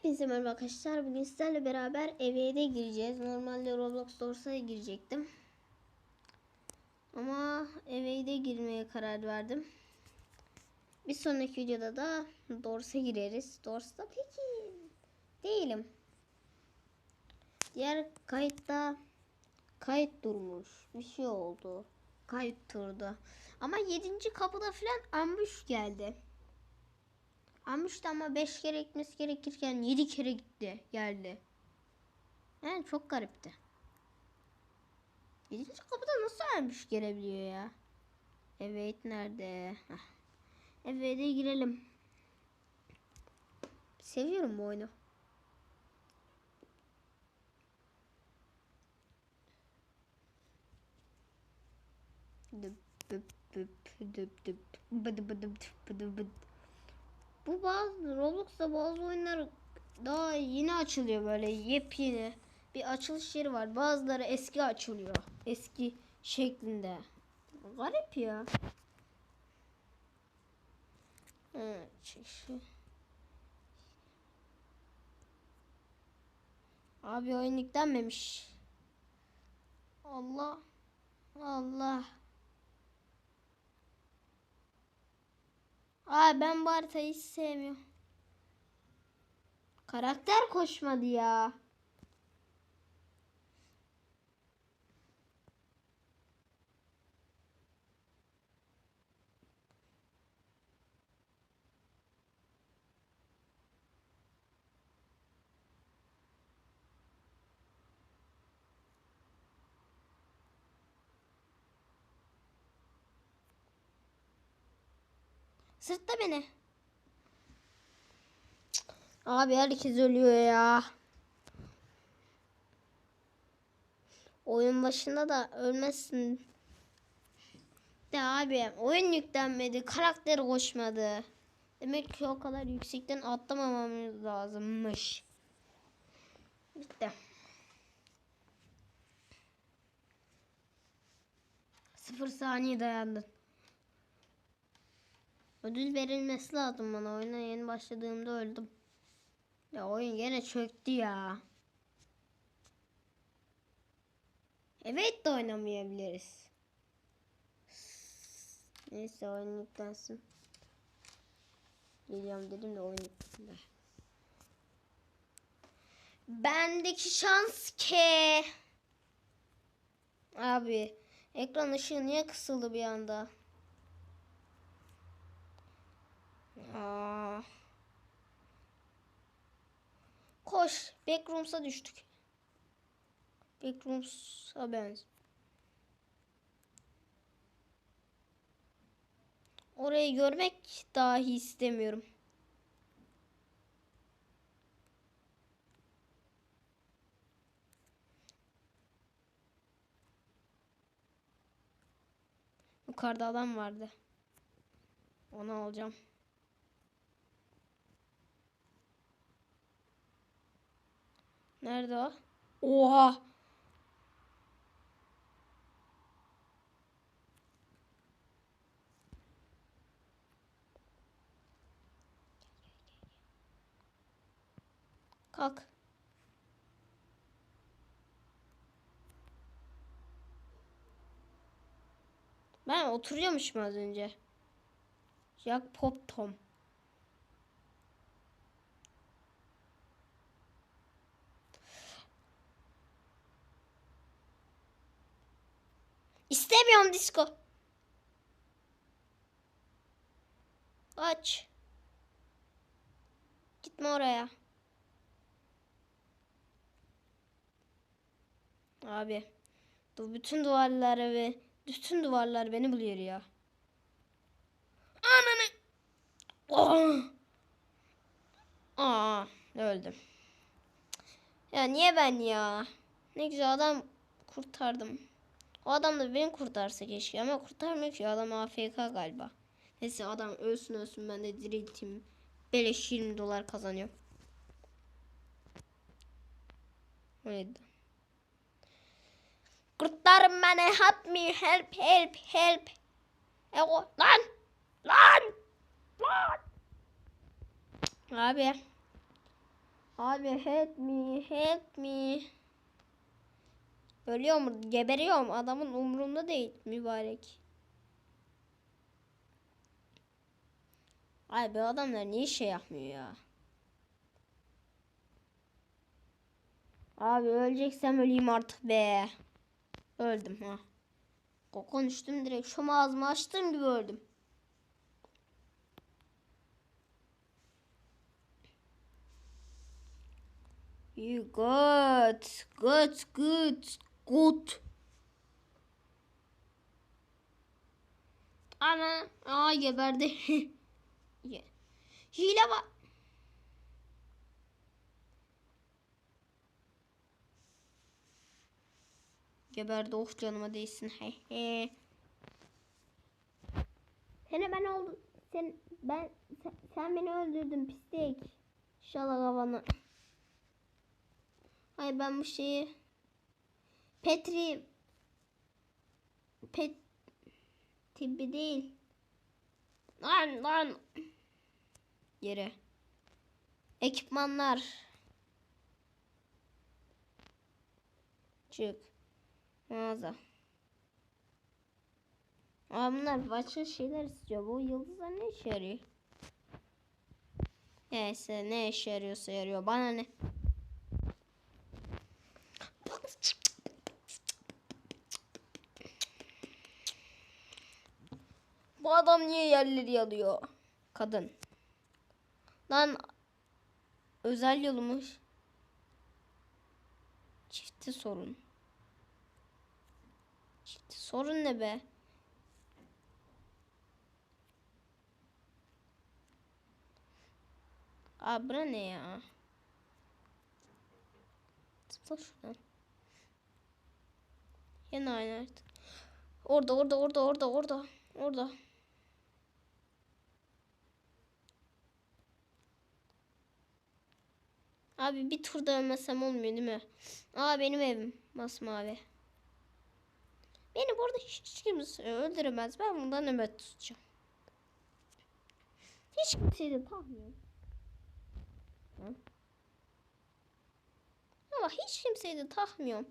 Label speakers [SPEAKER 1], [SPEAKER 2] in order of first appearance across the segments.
[SPEAKER 1] Hepinize merhaba arkadaşlar. Bugün sizlerle beraber evde gireceğiz. Normalde Roblox Dorsa'ya girecektim. Ama evde girmeye karar verdim. Bir sonraki videoda da Dorsa gireriz. Dorsa peki değilim. Diğer kayıtta kayıt durmuş. Bir şey oldu. Kayıt durdu. Ama 7. kapıda falan ambush geldi. Almıştı ama 5 kere gitmesi gerekirken 7 kere gitti geldi. Yani çok garipti. 7. kapıda nasıl almış gelebiliyor ya? Evet nerede? Heh. Evet'e girelim. Seviyorum bu oyunu. Düp düp düp düp düp bıdı bıdı bıdı bıdı. Bu bazı Roblox'ta bazı oyunlar daha yeni açılıyor böyle yepyeni bir açılış yeri var. Bazıları eski açılıyor. Eski şeklinde. Garip ya. Evet, Abi oyun yüklenmemiş. Allah. Allah. Aa ben bu haritayı hiç sevmiyorum. Karakter koşmadı ya. Sırtla beni. Abi herkes ölüyor ya. Oyun başında da ölmezsin. De abi oyun yüklenmedi. Karakteri koşmadı. Demek ki o kadar yüksekten atlamamamız lazımmış. Bitti. Sıfır saniye dayandın. Ödül verilmesi lazım bana. Oyuna yeni başladığımda öldüm. Ya oyun gene çöktü ya. Evet de oynamayabiliriz. Neyse oyun yüklensin. Geliyorum dedim de oyun. Bendeki şans ki. Abi ekran ışığı niye kısıldı bir anda? Aa. Koş. Backrooms'a düştük. Backrooms'a benziyor. Orayı görmek dahi istemiyorum. Yukarıda adam vardı. Onu alacağım. Nerede o? Oha! Kalk. Ben oturuyormuşum az önce. Jack Pop Tom. İstemiyorum disco. Aç. Gitme oraya. Abi. Bu bütün duvarları ve bütün duvarlar beni buluyor ya. Ananı. Oh. Aa, öldüm. Ya niye ben ya? Ne güzel adam kurtardım. O adam da beni kurtarsa keşke ama kurtarmıyor ki adam AFK galiba. Neyse adam ölsün ölsün ben de dirilteyim. Beleş 20 dolar kazanıyor. Öyle. Kurtarın beni help me help help help. E o lan lan lan. Abi. Abi help me, help me. Ölüyor mu? Geberiyorum. Adamın umrunda değil mübarek. Ay bu adamlar niye şey yapmıyor ya? Abi öleceksem öleyim artık be. Öldüm ha. Ko- Konuştum direkt şu ağzımı açtığım gibi öldüm. You good, good, good, good. Ana, aa geberdi. Hile var. Geberdi of canıma değsin. He he. Seni ben oldum. Sen ben sen, sen beni öldürdün pislik. İnşallah havanı. Ay ben bu şeyi Petri Pet Tibi değil. Lan lan. Yere. Ekipmanlar. Çık. Mağaza. Aa bunlar başka şeyler istiyor. Bu yıldızlar ne işe yarıyor? Neyse ne işe yarıyorsa yarıyor. Bana ne? Bu adam niye yerleri yalıyor? Kadın. Lan özel yolumuş. Çifti sorun. Çifti sorun ne be? Bura ne ya? Zıpla şuradan. Yine aynı artık. Orada orada orada orada orada. Orada. Abi bir turda ölmesem olmuyor değil mi? Aa benim evim masmavi. Beni burada hiç kimse öldüremez. Ben bundan nöbet tutacağım. Hiç kimseyi de takmıyorum. Hı? Ama hiç kimseyi de takmıyorum.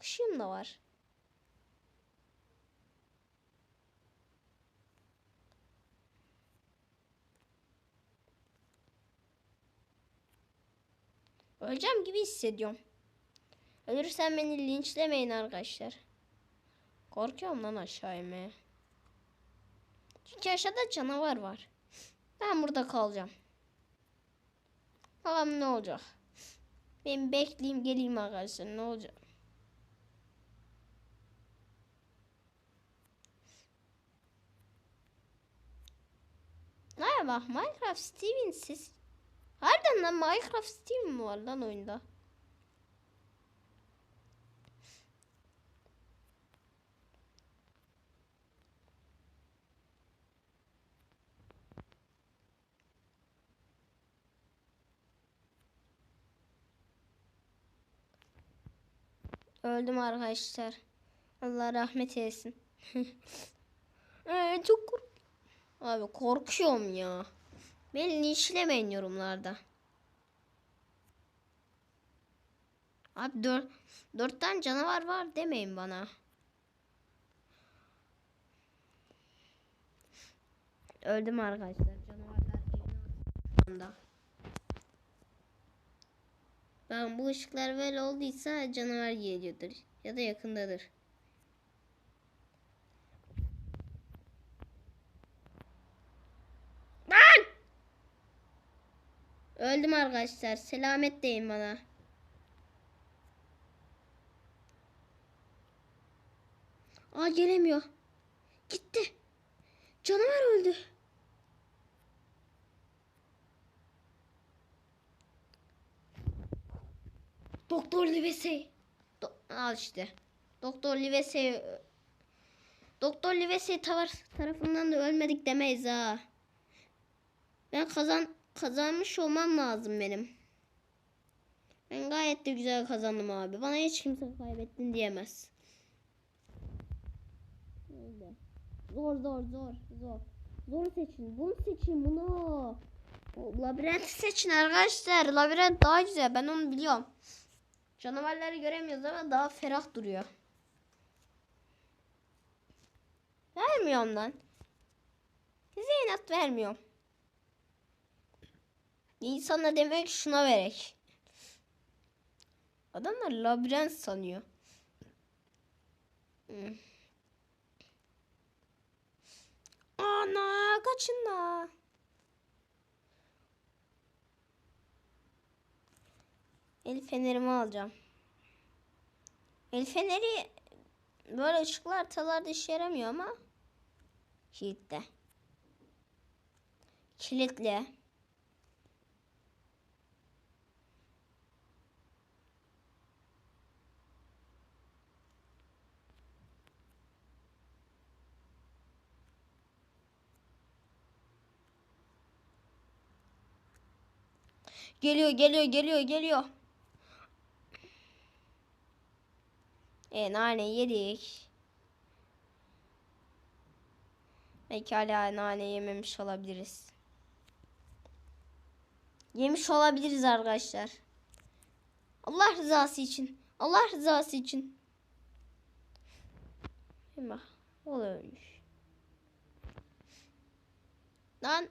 [SPEAKER 1] Işığım da var. Öleceğim gibi hissediyorum. Ölürsem beni linçlemeyin arkadaşlar. Korkuyorum lan aşağı inmeye. Çünkü aşağıda canavar var. Ben burada kalacağım. Bakalım ne olacak. Ben bekleyeyim geleyim arkadaşlar ne olacak. Bak Minecraft Steven siz. Lan Minecraft Steven mi var lan oyunda? Öldüm arkadaşlar. Allah rahmet eylesin. ee, çok kork Abi korkuyorum ya. Beni linçlemeyin yorumlarda. Abi dört, dört tane canavar var demeyin bana. Öldüm arkadaşlar. Canavarlar. Ben bu ışıklar böyle olduysa canavar geliyordur. Ya da yakındadır. Öldüm arkadaşlar. Selamet deyin bana. Aa gelemiyor. Gitti. Canavar öldü. Doktor Livesey. Do Al işte. Doktor Livesey. Doktor Livesey tarafından da ölmedik demeyiz ha. Ben kazan kazanmış olmam lazım benim. Ben gayet de güzel kazandım abi. Bana hiç kimse kaybettin diyemez. Zor zor zor zor. Zor seçin. Bunu seçin bunu. Bu labirenti seçin arkadaşlar. Labirent daha güzel. Ben onu biliyorum. Canavarları göremiyoruz ama daha ferah duruyor. Vermiyorum lan. İnat vermiyorum. İnsanlar demek şuna verek. Adamlar labirent sanıyor. Hmm. Ana kaçın la. El fenerimi alacağım. El feneri böyle ışıklı haritalarda işe yaramıyor ama kilitle. Kilitli. Geliyor, geliyor, geliyor, geliyor. E nane yedik. Belki hala nane yememiş olabiliriz. Yemiş olabiliriz arkadaşlar. Allah rızası için. Allah rızası için. Bak. O da ölmüş. Lan.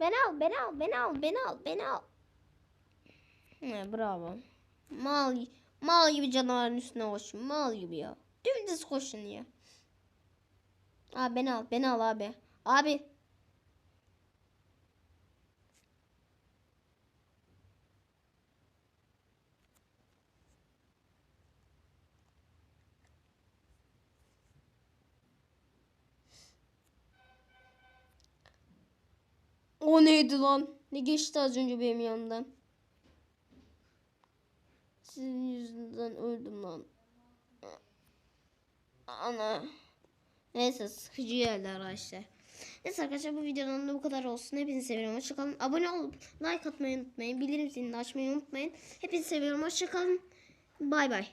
[SPEAKER 1] Beni al, beni al, beni al, beni al, beni al. He, bravo. Mal, mal gibi canavarın üstüne koşun. Mal gibi ya. Dümdüz koşun ya. Abi beni al, beni al abi. Abi. O neydi lan? Ne geçti az önce benim yanımdan? Sizin yüzünden öldüm lan. Ana. Neyse sıkıcı geldi arkadaşlar. Neyse arkadaşlar bu videonun da bu kadar olsun. Hepinizi seviyorum. Hoşçakalın. Abone olup like atmayı unutmayın. Bildirim zilini açmayı unutmayın. Hepinizi seviyorum. Hoşçakalın. Bay bay.